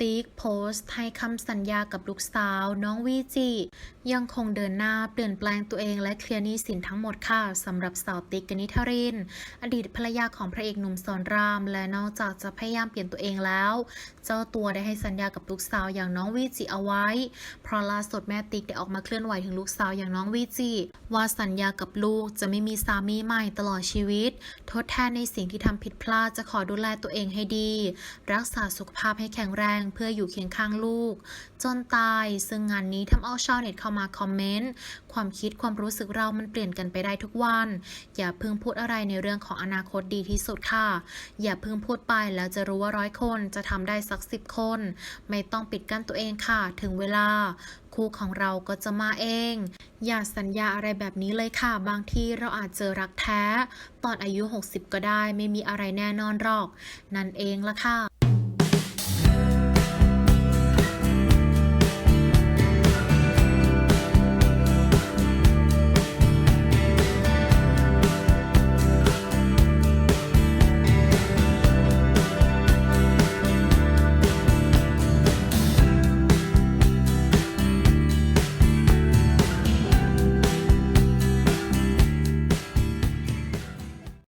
ติ๊กโพสต์ให้คำสัญญากับลูกสาว น้องวีจิ ยังคงเดินหน้าเปลี่ยนแปลงตัวเองและเคลียร์หนี้สินทั้งหมดค่ะสำหรับสาวติ๊กกนิธริน อดีตภรรยาของพระเอกหนุ่มสอนราม และนอกจากจะพยายามเปลี่ยนตัวเองแล้ว เจ้าตัวได้ให้สัญญากับลูกสาวอย่างน้องวีจิเอาไว้ เพราะล่าสุดแม่ติ๊กได้ออกมาเคลื่อนไหวถึงลูกสาวอย่างน้องวีจิ ว่าสัญญากับลูกจะไม่มีสามีใหม่ตลอดชีวิต ทดแทนในสิ่งที่ทำผิดพลาดจะขอดูแลตัวเองให้ดี รักษาสุขภาพให้แข็งแรงเพื่ออยู่เคียงข้างลูก จนตาย ซึ่งงานนี้ทำเอาชาวเน็ตเข้ามาคอมเมนต์ ความคิดความรู้สึกเรามันเปลี่ยนกันไปได้ทุกวัน อย่าเพิ่งพูดอะไรในเรื่องของอนาคตดีที่สุดค่ะ อย่าเพิ่งพูดไปแล้วจะรู้ว่าร้อยคนจะทำได้สักสิบคน ไม่ต้องปิดกั้นตัวเองค่ะ ถึงเวลาคู่ของเราก็จะมาเอง อย่าสัญญาอะไรแบบนี้เลยค่ะ บางทีเราอาจเจอรักแท้ ตอนอายุ 60 ก็ได้ ไม่มีอะไรแน่นอนหรอก นั่นเองละค่ะ